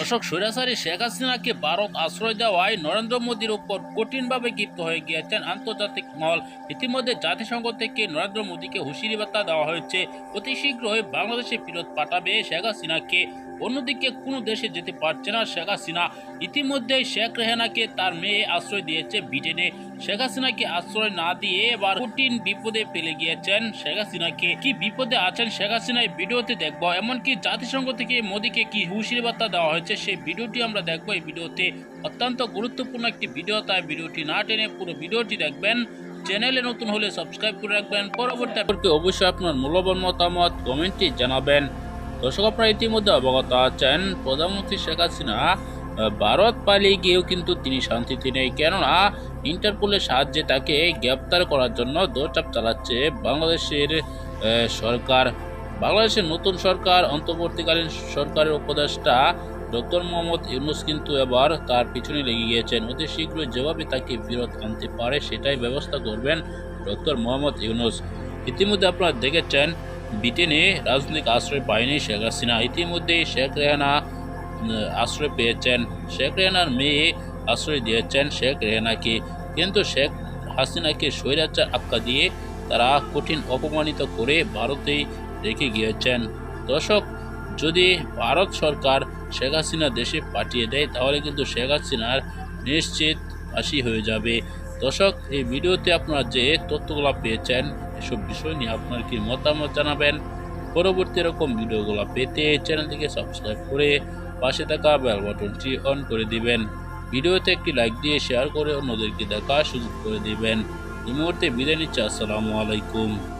দর্শক, স্বৈরাচারী শেখ হাসিনাকে ভারত আশ্রয় দেওয়ায় নরেন্দ্র মোদীর উপর কঠিনভাবে ক্ষিপ্ত হয়ে গিয়েছেন আন্তর্জাতিক মহল। ইতিমধ্যে জাতিসংঘ থেকে নরেন্দ্র মোদীকে হুঁশিয়ারি বার্তা দেওয়া হয়েছে। অতি শীঘ্রই বাংলাদেশে ফেরত পাঠাবে শেখ হাসিনাকে। অন্যদিকে কোনো দেশে যেতে পারছে না শেখ হাসিনা। ইতিমধ্যেই শেখ রেহানাকে তার মেয়ে আশ্রয় দিয়েছে ব্রিটেনে। শেখ হাসিনাকে আশ্রয় না দিয়ে এবার কঠিন বিপদে ফেলে গিয়েছেন শেখ হাসিনাকে। কি বিপদে আছেন শেখ হাসিনা ভিডিওতে দেখব। এমনকি জাতিসংঘ থেকে মোদীকে কি হুঁশিয়ারি বার্তা দেওয়া হয়েছে সেই ভিডিওটি আমরা দেখব। এই ভিডিওতে অত্যন্ত গুরুত্বপূর্ণ একটি ভিডিও, তাই ভিডিওটি না টেনে পুরো ভিডিওটি দেখবেন। চ্যানেলে নতুন হলে সাবস্ক্রাইব করে রাখবেন। পরবর্তী অবশ্যই আপনার মূল্যবান মতামত কমেন্টে জানাবেন। দর্শক আপনারা ইতিমধ্যে অবগত আছেন, প্রধানমন্ত্রী শেখ হাসিনা ভারত পালিয়ে গিয়েও কিন্তু তিনি শান্তিতে নেই। কেননা ইন্টারপোলের সাহায্যে তাকে গ্রেপ্তার করার জন্য দৌড়চাপ চালাচ্ছে বাংলাদেশের সরকার। বাংলাদেশের নতুন সরকার, অন্তর্বর্তীকালীন সরকারের উপদেষ্টা ডক্টর মোহাম্মদ ইউনুস কিন্তু এবার তার পিছনে লেগে গিয়েছেন। অতি শীঘ্রই যেভাবে তাকে বিরত আনতে পারে, সেটাই ব্যবস্থা করবেন ডক্টর মোহাম্মদ ইউনুস। ইতিমধ্যে আপনারা দেখেছেন, ব্রিটেনে রাজনৈতিক আশ্রয় পায়নি শেখ হাসিনা। ইতিমধ্যে শেখ রেহানা আশ্রয় পেয়েছেন। শেখ রেহানার মেয়ে আশ্রয় দিয়েছেন শেখ রেহানাকে। কিন্তু শেখ হাসিনাকে স্বৈরাচার আখ্যা দিয়ে তারা কঠিন অপমানিত করে ভারতেই রেখে গিয়েছেন। দর্শক, যদি ভারত সরকার শেখ হাসিনা দেশে পাঠিয়ে দেয়, তাহলে কিন্তু শেখ হাসিনার নিশ্চিত ফাঁসি হয়ে যাবে। দর্শক, এই ভিডিওতে আপনারা যে তথ্যগুলো পেয়েছেন, এসব বিষয় নিয়ে আপনার কি মতামত জানাবেন? পরবর্তী এরকম ভিডিওগুলো পেতে চ্যানেলটিকে সাবস্ক্রাইব করে পাশে থাকা বেল বাটনটি অন করে দিবেন। ভিডিওতে একটি লাইক দিয়ে শেয়ার করে অন্যদেরকে দেখা সুযোগ করে দিবেন। এই মুহূর্তে বিদায় নিচ্ছি, আসসালামু আলাইকুম।